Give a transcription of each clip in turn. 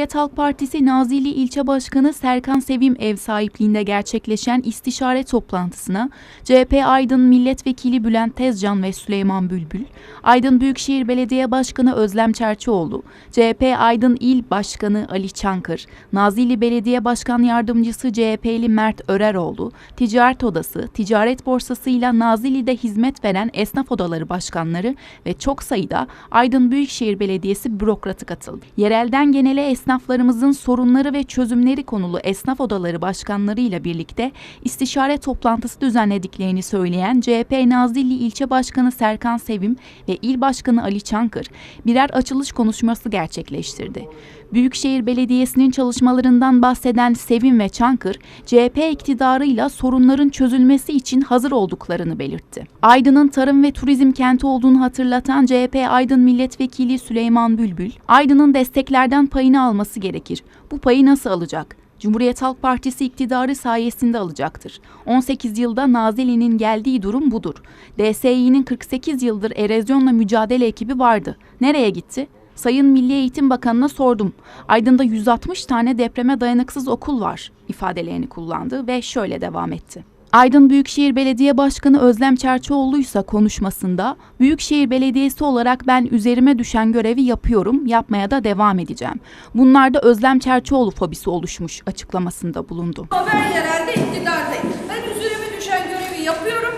Cumhuriyet Halk Partisi Nazilli İlçe Başkanı Serkan Sevim ev sahipliğinde gerçekleşen istişare toplantısına CHP Aydın Milletvekili Bülent Tezcan ve Süleyman Bülbül, Aydın Büyükşehir Belediye Başkanı Özlem Çerçioğlu, CHP Aydın İl Başkanı Ali Çankır, Nazilli Belediye Başkan Yardımcısı CHP'li Mert Öreroğlu, Ticaret Odası, Ticaret Borsası ile Nazilli'de hizmet veren esnaf odaları başkanları ve çok sayıda Aydın Büyükşehir Belediyesi bürokratı katıldı. Yerelden genele esnaflarımızın sorunları ve çözümleri konulu esnaf odaları başkanlarıyla birlikte istişare toplantısı düzenlediklerini söyleyen CHP Nazilli İlçe Başkanı Serkan Sevim ve İl Başkanı Ali Çankır birer açılış konuşması gerçekleştirdi. Büyükşehir Belediyesi'nin çalışmalarından bahseden Sevim ve Çankır, CHP iktidarıyla sorunların çözülmesi için hazır olduklarını belirtti. Aydın'ın tarım ve turizm kenti olduğunu hatırlatan CHP Aydın Milletvekili Süleyman Bülbül, Aydın'ın desteklerden payını alması gerekir. Bu payı nasıl alacak? Cumhuriyet Halk Partisi iktidarı sayesinde alacaktır. 18 yılda Nazilli'nin geldiği durum budur. DSİ'nin 48 yıldır erozyonla mücadele ekibi vardı. Nereye gitti? Sayın Milli Eğitim Bakanı'na sordum. Aydın'da 160 tane depreme dayanıksız okul var ifadelerini kullandı ve şöyle devam etti. Aydın Büyükşehir Belediye Başkanı Özlem Çerçioğlu ise konuşmasında Büyükşehir Belediyesi olarak ben üzerime düşen görevi yapıyorum, yapmaya da devam edeceğim. Bunlarda Özlem Çerçioğlu fobisi oluşmuş açıklamasında bulundu. Ama ben yerelde iktidardayım. Ben üzerime düşen görevi yapıyorum.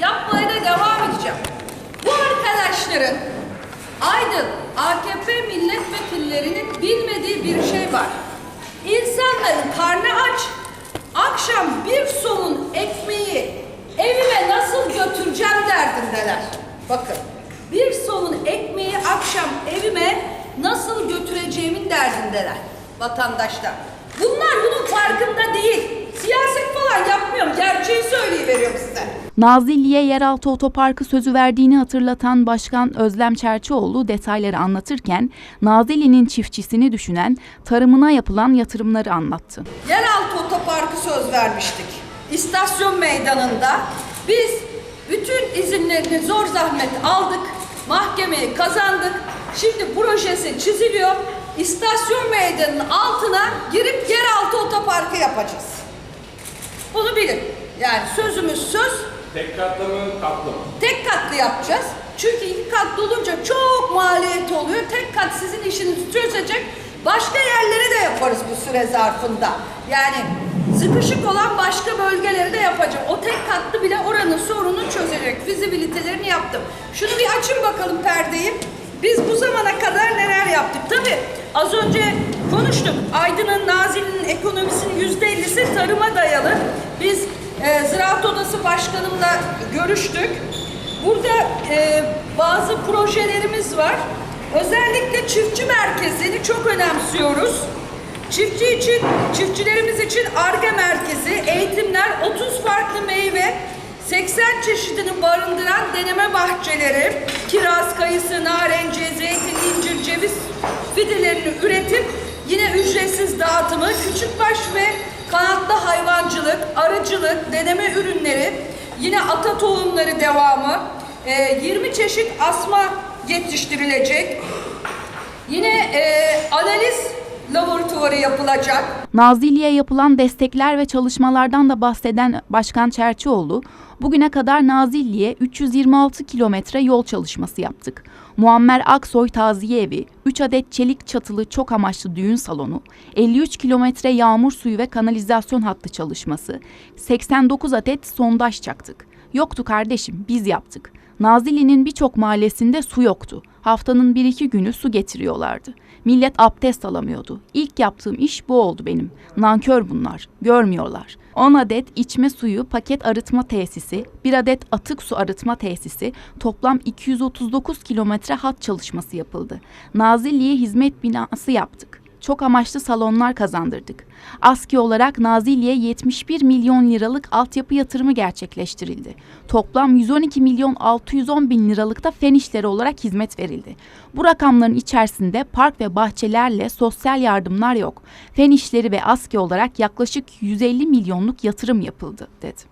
Yapmaya da devam edeceğim. Bu arkadaşların Aydın AKP milletvekillerinin bilmediği bir şey var. İnsanların karnı aç. Akşam bir somun ekmeği evime nasıl götüreceğim derdindeler. Bakın bir somun ekmeği akşam evime nasıl götüreceğimin derdindeler vatandaşlar. Bunlar bunun farkında değil. Siyaset falan yapmıyorum. Gerçeği söyleyiveriyorum size. Nazilli'ye yeraltı otoparkı sözü verdiğini hatırlatan Başkan Özlem Çerçioğlu detayları anlatırken Nazilli'nin çiftçisini düşünen tarımına yapılan yatırımları anlattı. Yeraltı otoparkı söz vermiştik. İstasyon meydanında biz bütün izinlerini zor zahmet aldık. Mahkemeyi kazandık. Şimdi projesi çiziliyor. İstasyon meydanının altına girip yeraltı otoparkı yapacağız. Bunu bilin. Yani sözümüz söz, Tek katlı mı, katlı mı? tek katlı yapacağız. Çünkü iki katlı olunca çok maliyet oluyor. Tek kat sizin işinizi çözecek. Başka yerlere de yaparız bu süre zarfında. Yani sıkışık olan başka bölgeleri de yapacağım. O tek katlı bile oranın yaptım. Şunu bir açın bakalım perdeyi. Biz bu zamana kadar neler yaptık? Tabii az önce konuştuk. Aydın'ın, Nazilli'nin ekonomisinin yüzde ellisi tarıma dayalı. Biz e, Ziraat Odası Başkanımla görüştük. Burada e, bazı projelerimiz var. Özellikle çiftçi merkezini çok önemsiyoruz. Çiftçi için, çiftçilerimiz için ARGE merkezi, eğitimler, 30 farklı meyve, 80 çeşidini barındıran deneme bahçeleri, kiraz, kayısı, narenciye, zeytin, incir, ceviz fidelerini üretip yine ücretsiz dağıtımı, küçükbaş ve kanatlı hayvancılık, arıcılık, deneme ürünleri, yine ata tohumları devamı, e, 20 çeşit asma yetiştirilecek. Yine e, analiz laboratuvarı yapılacak. Nazilli'ye yapılan destekler ve çalışmalardan da bahseden Başkan Çerçioğlu, bugüne kadar Nazilli'ye 326 kilometre yol çalışması yaptık. Muammer Aksoy Taziye Evi, 3 adet çelik çatılı çok amaçlı düğün salonu, 53 kilometre yağmur suyu ve kanalizasyon hattı çalışması, 89 adet sondaj çaktık. Yoktu kardeşim, biz yaptık. Nazilli'nin birçok mahallesinde su yoktu. Haftanın bir iki günü su getiriyorlardı. Millet abdest alamıyordu. İlk yaptığım iş bu oldu benim. Nankör bunlar. Görmüyorlar. 10 adet içme suyu paket arıtma tesisi, 1 adet atık su arıtma tesisi, toplam 239 kilometre hat çalışması yapıldı. Nazilli'ye hizmet binası yaptık çok amaçlı salonlar kazandırdık. ASKİ olarak Nazilli'ye 71 milyon liralık altyapı yatırımı gerçekleştirildi. Toplam 112 milyon 610 bin liralık da fen işleri olarak hizmet verildi. Bu rakamların içerisinde park ve bahçelerle sosyal yardımlar yok. Fen işleri ve ASKİ olarak yaklaşık 150 milyonluk yatırım yapıldı dedi.